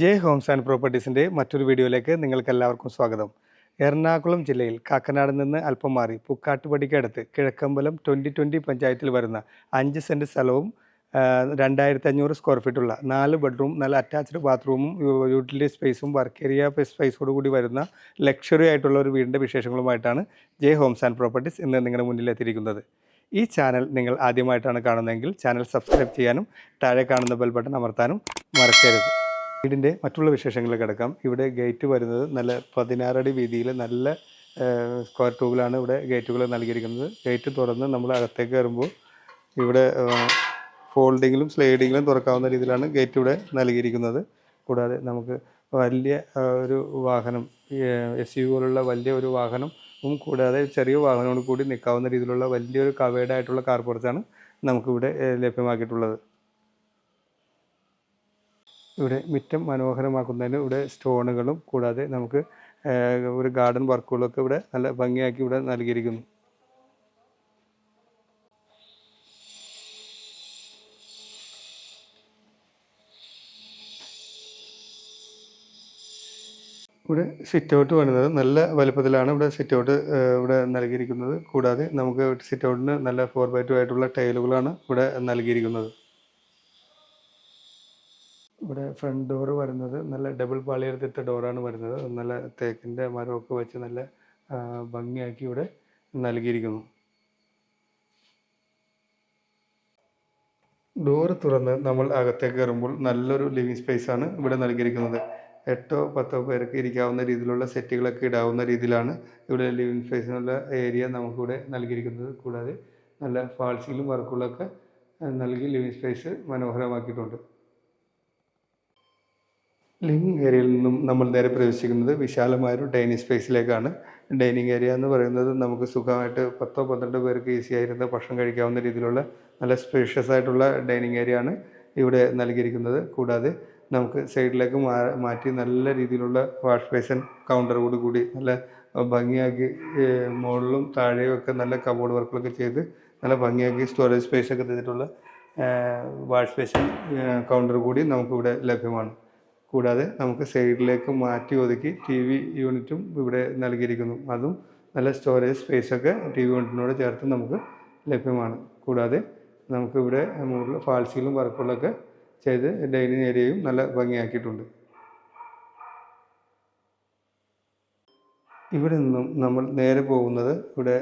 J homes and പ്രോപ്പർട്ടീസിന്റെ മറ്റൊരു വീഡിയോയിലേക്ക് നിങ്ങൾക്ക് എല്ലാവർക്കും സ്വാഗതം. എറണാകുളം ജില്ലയിൽ കാക്കനാട് നിന്ന് അല്പം മാറി പുക്കാട്ടുപടിക്കടുത്ത് കിഴക്കമ്പലം ട്വന്റി ട്വന്റി പഞ്ചായത്തിൽ വരുന്ന അഞ്ച് സെന്റ് സ്ഥലവും രണ്ടായിരത്തി അഞ്ഞൂറ് സ്ക്വയർ ഫീറ്റുള്ള നാല് ബെഡ്റൂം നല്ല അറ്റാച്ച്ഡ് ബാത്റൂമും യൂട്ടിലിറ്റി സ്പേസും വർക്ക് ഏരിയ സ്പേസോട് കൂടി വരുന്ന ലക്ഷറി ആയിട്ടുള്ള ഒരു വീടിന്റെ വിശേഷങ്ങളുമായിട്ടാണ് ജെ ഹോംസ് ആൻഡ് പ്രോപ്പർട്ടീസ് ഇന്ന് നിങ്ങളുടെ മുന്നിലെത്തിയിരിക്കുന്നത് ഈ ചാനൽ നിങ്ങൾ ആദ്യമായിട്ടാണ് കാണുന്നതെങ്കിൽ ചാനൽ സബ്സ്ക്രൈബ് ചെയ്യാനും താഴെ കാണുന്ന ബെൽ ബട്ടൺ അമർത്താനും മറക്കരുത്. വീടിന്റെ മറ്റുള്ള വിശേഷങ്ങളിലേക്ക് കിടക്കാം. ഇവിടെ ഗേറ്റ് വരുന്നത് നല്ല പതിനാറടി വീതിയിൽ നല്ല സ്ക്വയർ ട്യൂബിലാണ് ഇവിടെ ഗേറ്റുകൾ നൽകിയിരിക്കുന്നത്. ഗേറ്റ് തുറന്ന് നമ്മൾ അകത്തേക്ക് കയറുമ്പോൾ ഇവിടെ ഫോൾഡിങ്ങിലും സ്ലൈഡിങ്ങിലും തുറക്കാവുന്ന രീതിയിലാണ് ഗേറ്റ് ഇവിടെ നൽകിയിരിക്കുന്നത്. കൂടാതെ നമുക്ക് വലിയ ഒരു വാഹനം എസ് യു പോലുള്ള വലിയ ഒരു വാഹനം കൂടാതെ ചെറിയ വാഹനങ്ങൾ കൂടി നിൽക്കാവുന്ന രീതിയിലുള്ള വലിയൊരു കവേഡായിട്ടുള്ള കാർ പുറത്താണ് നമുക്കിവിടെ ലഭ്യമാക്കിയിട്ടുള്ളത്. ഇവിടെ മുറ്റം മനോഹരമാക്കുന്നതിന് ഇവിടെ സ്റ്റോണുകളും കൂടാതെ നമുക്ക് ഒരു ഗാർഡൻ വർക്കുകളൊക്കെ ഇവിടെ നല്ല ഭംഗിയാക്കി ഇവിടെ നൽകിയിരിക്കുന്നു. ഇവിടെ സിറ്റ് ഔട്ട് വരുന്നത് നല്ല വലുപ്പത്തിലാണ് ഇവിടെ സിറ്റ് ഔട്ട് ഇവിടെ നൽകിയിരിക്കുന്നത്. കൂടാതെ നമുക്ക് സിറ്റ് ഔട്ടിന് നല്ല ഫോർ ബൈ ടു ആയിട്ടുള്ള ടൈലുകളാണ് ഇവിടെ നൽകിയിരിക്കുന്നത്. ഇവിടെ ഫ്രണ്ട് ഡോർ വരുന്നത് നല്ല ഡബിൾ പാളിയെടുത്തിട്ട ഡോറാണ് വരുന്നത്. നല്ല തേക്കിന്റെ മരമൊക്കെ വെച്ച് നല്ല ഭംഗിയാക്കി ഇവിടെ നൽകിയിരിക്കുന്നു. ഡോറ് തുറന്ന് നമ്മൾ അകത്തേക്ക് കയറുമ്പോൾ നല്ലൊരു ലിവിങ് സ്പേസ് ആണ് ഇവിടെ നൽകിയിരിക്കുന്നത്. എട്ടോ പത്തോ പേർക്ക് ഇരിക്കാവുന്ന രീതിയിലുള്ള സെറ്റുകളൊക്കെ ഇടാവുന്ന രീതിയിലാണ് ഇവിടെ ലിവിങ് സ്പേസിനുള്ള ഏരിയ നമുക്കിവിടെ നൽകിയിരിക്കുന്നത്. കൂടാതെ നല്ല ഫാൾസിലും വർക്കുകളൊക്കെ നൽകി ലിവിങ് സ്പേസ് മനോഹരമാക്കിയിട്ടുണ്ട്. ലിവിങ് ഏരിയയിൽ നിന്നും നമ്മൾ നേരെ പ്രവേശിക്കുന്നത് വിശാലമായൊരു ഡൈനിങ് സ്പേസിലേക്കാണ്. ഡൈനിങ് ഏരിയ എന്ന് പറയുന്നത് നമുക്ക് സുഖമായിട്ട് പത്തോ പന്ത്രണ്ടോ പേർക്ക് ഈസി ആയിരുന്ന ഭക്ഷണം കഴിക്കാവുന്ന രീതിയിലുള്ള നല്ല സ്പേഷ്യസ് ആയിട്ടുള്ള ഡൈനിങ് ഏരിയ ആണ് ഇവിടെ നൽകിയിരിക്കുന്നത്. കൂടാതെ നമുക്ക് സൈഡിലേക്ക് മാറ്റി നല്ല രീതിയിലുള്ള വാഷ് ബേസൻ കൗണ്ടറോട് കൂടി നല്ല ഭംഗിയാക്കി മുകളിലും താഴെയും ഒക്കെ നല്ല കബോർഡ് വർക്കുകളൊക്കെ ചെയ്ത് നല്ല ഭംഗിയാക്കി സ്റ്റോറേജ് സ്പേസ് ഒക്കെ തന്നിട്ടുള്ള വാഷ് ബേസൻ കൗണ്ടർ കൂടി നമുക്കിവിടെ ലഭ്യമാണ്. കൂടാതെ നമുക്ക് സൈഡിലേക്ക് മാറ്റി ഒതുക്കി ടി വി യൂണിറ്റും ഇവിടെ നൽകിയിരിക്കുന്നു. അതും നല്ല സ്റ്റോറേജ് സ്പേസൊക്കെ ടി വി യൂണിറ്റിനോട് ചേർത്ത് നമുക്ക് ലഭ്യമാണ്. കൂടാതെ നമുക്കിവിടെ മുകളിൽ ഫാൾസിലും വർക്കുകളൊക്കെ ചെയ്ത് ഡൈനിങ് ഏരിയയും നല്ല ഭംഗിയാക്കിയിട്ടുണ്ട്. ഇവിടെ നിന്നും നമ്മൾ നേരെ പോകുന്നത് ഇവിടെ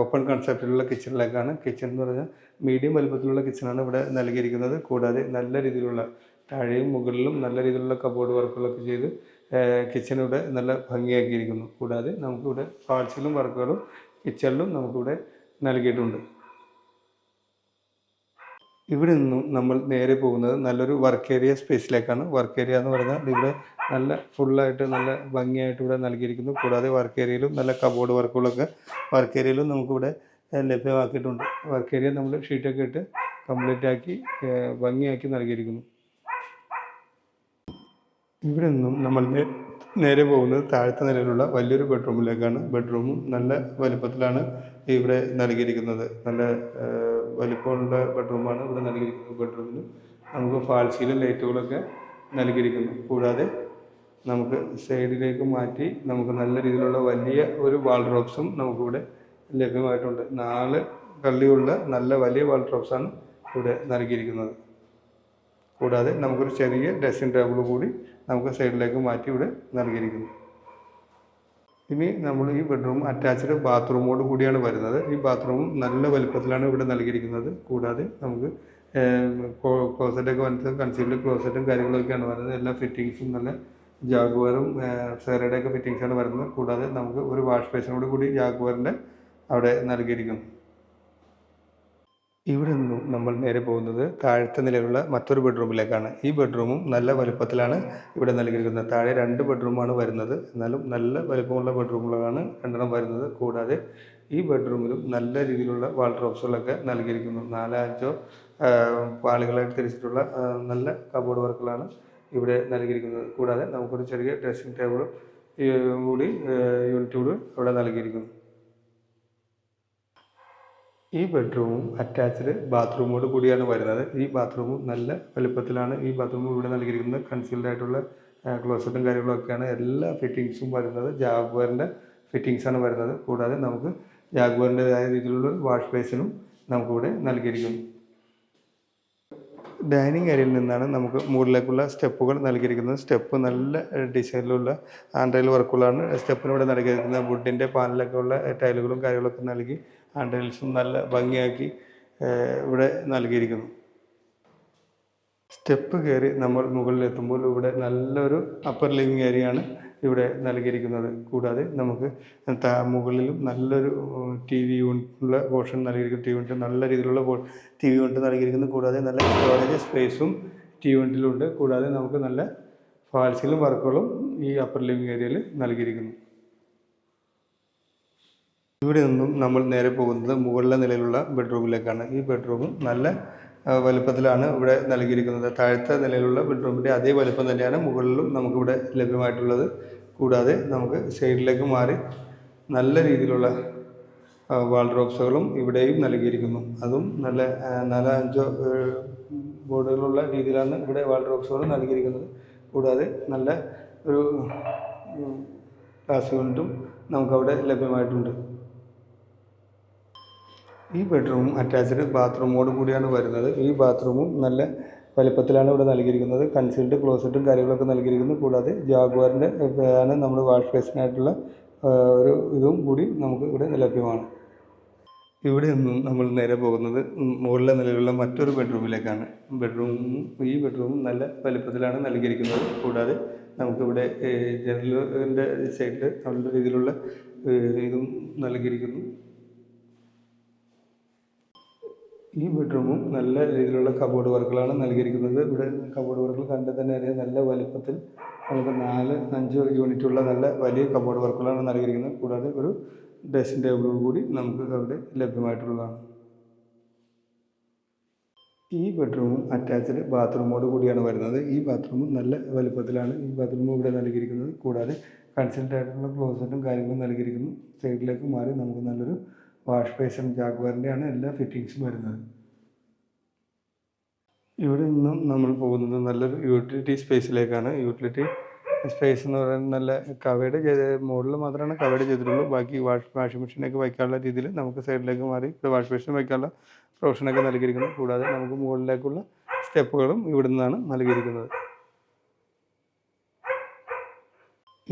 ഓപ്പൺ കൺസെപ്റ്റിലുള്ള കിച്ചണിലേക്കാണ് കിച്ചൺ എന്ന് പറഞ്ഞാൽ മീഡിയം വലുപ്പത്തിലുള്ള കിച്ചണാണ് ഇവിടെ നൽകിയിരിക്കുന്നത്. കൂടാതെ നല്ല രീതിയിലുള്ള താഴെയും മുകളിലും നല്ല രീതിയിലുള്ള കബോർഡ് വർക്കുകളൊക്കെ ചെയ്ത് കിച്ചൺ ഇവിടെ നല്ല ഭംഗിയാക്കിയിരിക്കുന്നു. കൂടാതെ നമുക്കിവിടെ ഫാൾസിലും വർക്കുകളും കിച്ചണിലും നമുക്കിവിടെ നൽകിയിട്ടുണ്ട്. ഇവിടെ നിന്നും നമ്മൾ നേരെ പോകുന്നത് നല്ലൊരു വർക്ക് ഏരിയ സ്പേസിലേക്കാണ് വർക്ക് ഏരിയ എന്ന് പറഞ്ഞാൽ ഇവിടെ നല്ല ഫുള്ളായിട്ട് നല്ല ഭംഗിയായിട്ട് ഇവിടെ നൽകിയിരിക്കുന്നു. കൂടാതെ വർക്ക് ഏരിയയിലും നല്ല കബോർഡ് വർക്കുകളൊക്കെ വർക്ക് ഏരിയയിലും നമുക്കിവിടെ ലഭ്യമാക്കിയിട്ടുണ്ട്. വർക്ക് ഏരിയ നമ്മൾ ഷീറ്റൊക്കെ ഇട്ട് കംപ്ലീറ്റ് ആക്കി ഭംഗിയാക്കി നൽകിയിരിക്കുന്നു. ഇവിടെ നിന്നും നമ്മൾ നേരെ പോകുന്നത് താഴത്തെ നിലയിലുള്ള വലിയൊരു ബെഡ്റൂമിലേക്കാണ്. ബെഡ്റൂമും നല്ല വലുപ്പത്തിലാണ് ഇവിടെ നൽകിയിരിക്കുന്നത്. നല്ല വലുപ്പമുള്ള ബെഡ്റൂമാണ് ഇവിടെ നൽകിയിരിക്കുന്നത് ബെഡ്റൂമിന്. നമുക്ക് ഫാൾസിയിലും ലൈറ്റുകളൊക്കെ നൽകിയിരിക്കുന്നു. കൂടാതെ നമുക്ക് സൈഡിലേക്ക് മാറ്റി നമുക്ക് നല്ല രീതിയിലുള്ള വലിയ ഒരു വാൾ ഡ്രോപ്സും നമുക്കിവിടെ ലഭ്യമായിട്ടുണ്ട്. നാല് കള്ളിയുള്ള നല്ല വലിയ വാൾ ഡ്രോപ്സാണ് ഇവിടെ നൽകിയിരിക്കുന്നത്. കൂടാതെ നമുക്കൊരു ചെറിയ ഡ്രസ്സിംഗ് ടേബിൾ കൂടി നമുക്ക് സൈഡിലേക്ക് മാറ്റി ഇവിടെ നൽകിയിരിക്കുന്നു. ഇനി നമ്മൾ ഈ ബെഡ്റൂം അറ്റാച്ച്ഡ് ബാത്റൂമോട് കൂടിയാണ് വരുന്നത്. ഈ ബാത്റൂമും നല്ല വലുപ്പത്തിലാണ് ഇവിടെ നൽകിയിരിക്കുന്നത്. കൂടാതെ നമുക്ക് ക്ലോസറ്റൊക്കെ വന്നിട്ട് കൺസീൽഡ് ക്ലോസറ്റും കാര്യങ്ങളൊക്കെയാണ് വരുന്നത്. എല്ലാ ഫിറ്റിങ്സും നല്ല ജാഗുവറും സെറയുടെ ഒക്കെ ഫിറ്റിങ്സാണ് വരുന്നത്. കൂടാതെ നമുക്ക് ഒരു വാഷ് ബേസിനോട് കൂടി ജാഗുവറിന്റെ അവിടെ നൽകിയിരിക്കുന്നു. ഇവിടെ നിന്നും നമ്മൾ നേരെ പോകുന്നത് താഴത്തെ നിലയിലുള്ള മറ്റൊരു ബെഡ്റൂമിലേക്കാണ്. ഈ ബെഡ്റൂമും നല്ല വലുപ്പത്തിലാണ് ഇവിടെ നൽകിയിരിക്കുന്നത്. താഴെ രണ്ട് ബെഡ്റൂമാണ് വരുന്നത്. എന്നാലും നല്ല വലുപ്പമുള്ള ബെഡ്റൂമുകളാണ് രണ്ടെണ്ണം വരുന്നത്. കൂടാതെ ഈ ബെഡ്റൂമിലും നല്ല രീതിയിലുള്ള വാൾ ഡ്രോപ്സുകളൊക്കെ നൽകിയിരിക്കുന്നു. നാലോ അഞ്ചോ ആ, പാളികളായിട്ട് തിരിച്ചിട്ടുള്ള നല്ല കബോർഡ് വർക്കുകളാണ് ഇവിടെ നൽകിയിരിക്കുന്നത്. കൂടാതെ നമുക്കൊരു ചെറിയ ഡ്രസ്സിംഗ് ടേബിളും കൂടി യൂണിറ്റ് കൂടി ഇവിടെ നൽകിയിരിക്കുന്നു. ഈ ബെഡ്റൂമും അറ്റാച്ച്ഡ് ബാത്റൂമോട് കൂടിയാണ് വരുന്നത്. ഈ ബാത്റൂമും നല്ല വലുപ്പത്തിലാണ്. ഈ ബാത്റൂം ഇവിടെ നൽകിയിരിക്കുന്നത് കൺസീൽഡ് ആയിട്ടുള്ള ക്ലോസറ്റും കാര്യങ്ങളൊക്കെയാണ് എല്ലാ ഫിറ്റിങ്സും വരുന്നത്. ജാഗ്വറിന്റെ ഫിറ്റിങ്സ് ആണ് വരുന്നത്. കൂടാതെ നമുക്ക് ജാഗ്വറിന്റെതായ രീതിയിലുള്ള വാഷ് ബേസിനും നമുക്കിവിടെ നൽകിയിരിക്കുന്നു. ഡൈനിങ് ഏരിയയിൽ നിന്നാണ് നമുക്ക് മുകളിലേക്കുള്ള സ്റ്റെപ്പുകൾ നൽകിയിരിക്കുന്നത്. സ്റ്റെപ്പ് നല്ല ഡിസൈനിലുള്ള ആൻഡ്രയിൽ വർക്കുകളാണ് സ്റ്റെപ്പിന് ഇവിടെ നൽകിയിരിക്കുന്നത്. വുഡിന്റെ പാനലൊക്കെ ഉള്ള ടൈലുകളും കാര്യങ്ങളൊക്കെ നൽകി ആൻഡ്രയിൽസും നല്ല ഭംഗിയാക്കി ഇവിടെ നൽകിയിരിക്കുന്നു. സ്റ്റെപ്പ് കയറി നമ്മൾ മുകളിലെത്തുമ്പോൾ ഇവിടെ നല്ലൊരു അപ്പർ ലിവിങ് ഏരിയയാണ് ഇവിടെ നൽകിയിരിക്കുന്നത്. കൂടാതെ നമുക്ക് മുകളിലും നല്ലൊരു ടി വി യൂണിറ്റുള്ള പോർഷൻ നൽകിയിരിക്കുന്നു. ടി യൂണിറ്റ് നല്ല രീതിയിലുള്ള ടി വി യൂണിറ്റ് നൽകിയിരിക്കുന്നു. കൂടാതെ നല്ല സ്റ്റോറേജ് സ്പേസും ടി യൂണിറ്റിലുണ്ട്. കൂടാതെ നമുക്ക് നല്ല ഫാൾസിലും വർക്കുകളും ഈ അപ്പർ ലിവിങ് ഏരിയയിൽ നൽകിയിരിക്കുന്നു. ഇവിടെ നിന്നും നമ്മൾ നേരെ പോകുന്നത് മുകളിലെ നിലയിലുള്ള ബെഡ്റൂമിലേക്കാണ്. ഈ ബെഡ്റൂമും നല്ല വലുപ്പത്തിലാണ് ഇവിടെ നൽകിയിരിക്കുന്നത്. താഴത്തെ നിലയിലുള്ള ബെഡ്റൂമിന്റെ അതേ വലുപ്പം തന്നെയാണ് മുകളിലും നമുക്കിവിടെ ലഭ്യമായിട്ടുള്ളത്. കൂടാതെ നമുക്ക് സൈഡിലേക്ക് മാറി നല്ല രീതിയിലുള്ള വാൾഡ്രോപ്സുകളും ഇവിടെയും നൽകിയിരിക്കുന്നു. അതും നല്ല നാലഞ്ചോ ബോർഡുകളുള്ള രീതിയിലാണ് ഇവിടെ വാൾഡ്രോബ്സുകൾ നൽകിയിരിക്കുന്നത്. കൂടാതെ നല്ല ഒരു ക്ലാസ് യൂണിറ്റും നമുക്കവിടെ ലഭ്യമായിട്ടുണ്ട്. ഈ ബെഡ്റൂം അറ്റാച്ച്ഡ് ബാത്റൂമോട് കൂടിയാണ് വരുന്നത്. ഈ ബാത്റൂമും നല്ല വലിപ്പത്തിലാണ് ഇവിടെ നൽകിയിരിക്കുന്നത്. കൺസീൽഡ് ക്ലോസറ്റും കാര്യങ്ങളൊക്കെ നൽകിയിരിക്കുന്നു. കൂടാതെ ജാഗ്വാറിന്റെ ആണ് നമ്മൾ വാഷ് ബേസിനായിട്ടുള്ള ഒരു ഇതും കൂടി നമുക്ക് ഇവിടെ ലഭ്യമാണ്. ഇവിടെ നിന്നും നമ്മൾ നേരെ പോകുന്നത് മുകളിലെ നിലയിലുള്ള മറ്റൊരു ബെഡ്റൂമിലേക്കാണ് ബെഡ്റൂമും ഈ ബെഡ്റൂമും നല്ല വലിപ്പത്തിലാണ് നൽകിയിരിക്കുന്നത്. കൂടാതെ നമുക്കിവിടെ ജനലിന്റെ സൈഡിൽ നല്ല രീതിയിലുള്ള ഇതും നൽകിയിരിക്കുന്നു. ഈ ബെഡ്റൂമും നല്ല രീതിയിലുള്ള കബോർഡ് വർക്കുകളാണ് നൽകിയിരിക്കുന്നത്. ഇവിടെ കബോർഡ് വർക്കുകൾ കണ്ടാൽ തന്നെ അറിയാം നല്ല വലുപ്പത്തിൽ നമുക്ക് നാല് അഞ്ച് യൂണിറ്റുള്ള നല്ല വലിയ കബോർഡ് വർക്കുകളാണ് നൽകിയിരിക്കുന്നത്. കൂടാതെ ഒരു ഡ്രസ്സിംഗ് ടേബിളും കൂടി നമുക്ക് അവിടെ ലഭ്യമായിട്ടുള്ളതാണ്. ഈ ബെഡ്റൂമും അറ്റാച്ച്ഡ് ബാത്റൂമോട് കൂടിയാണ് വരുന്നത്. ഈ ബാത്റൂമും നല്ല വലുപ്പത്തിലാണ് ഈ ബാത്റൂമും ഇവിടെ നൽകിയിരിക്കുന്നത്. കൂടാതെ കൺസൾട്ട് ആയിട്ടുള്ള ക്ലോസറ്റും കാര്യങ്ങളും നൽകിയിരിക്കുന്നു. സൈഡിലേക്ക് മാറി നമുക്ക് നല്ലൊരു വാഷ് ബേസൺ ജാഗ്വാറിന്റെയാണ് എല്ലാ ഫിറ്റിങ്സും വരുന്നത്. ഇവിടെ നിന്നും നമ്മൾ പോകുന്നത് നല്ലൊരു യൂട്ടിലിറ്റി സ്പേസിലേക്കാണ്. യൂട്ടിലിറ്റി സ്പേസ് എന്ന് പറയുന്നത് നല്ല കവേഡ് ചെയ്ത് മുകളിൽ മാത്രമാണ് കവേഡ് ചെയ്തിട്ടുള്ളൂ. ബാക്കി വാഷ് വാഷിംഗ് മെഷീനൊക്കെ വയ്ക്കാനുള്ള രീതിയിൽ നമുക്ക് സൈഡിലേക്ക് മാറി ഇവിടെ വാഷ് മെഷീൻ വയ്ക്കാനുള്ള പ്രൊഫഷനൊക്കെ നൽകിയിരിക്കുന്നു. കൂടാതെ നമുക്ക് മുകളിലേക്കുള്ള സ്റ്റെപ്പുകളും ഇവിടെ നിന്നാണ് നൽകിയിരിക്കുന്നത്.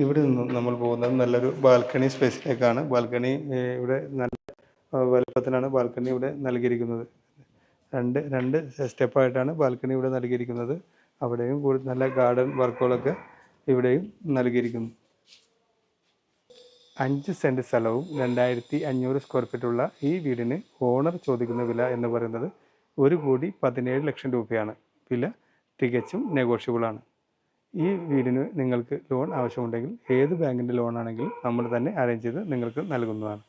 ഇവിടെ നിന്നും നമ്മൾ പോകുന്നത് നല്ലൊരു ബാൽക്കണി സ്പേസിലേക്കാണ്. ബാൽക്കണി ഇവിടെ നല്ല വലുപ്പത്തിലാണ് ബാൽക്കണി ഇവിടെ നൽകിയിരിക്കുന്നത്. രണ്ട് രണ്ട് സ്റ്റെപ്പായിട്ടാണ് ബാൽക്കണി ഇവിടെ നൽകിയിരിക്കുന്നത്. അവിടെയും കൂടി നല്ല ഗാർഡൻ വർക്കുകളൊക്കെ ഇവിടെയും നൽകിയിരിക്കുന്നു. അഞ്ച് സെന്റ് സ്ഥലവും രണ്ടായിരത്തി അഞ്ഞൂറ് സ്ക്വയർ ഫീറ്റുള്ള ഈ വീടിന് ഓണർ ചോദിക്കുന്ന വില എന്ന് പറയുന്നത് ഒരു കോടി പതിനേഴ് ലക്ഷം രൂപയാണ്. വില തികച്ചും നെഗോഷ്യബിളാണ് ഈ വീടിന് നിങ്ങൾക്ക് ലോൺ ആവശ്യമുണ്ടെങ്കിൽ ഏത് ബാങ്കിന്റെ ലോൺ ആണെങ്കിലും നമ്മൾ തന്നെ അറേഞ്ച് ചെയ്ത് നിങ്ങൾക്ക് നൽകുന്നതാണ്.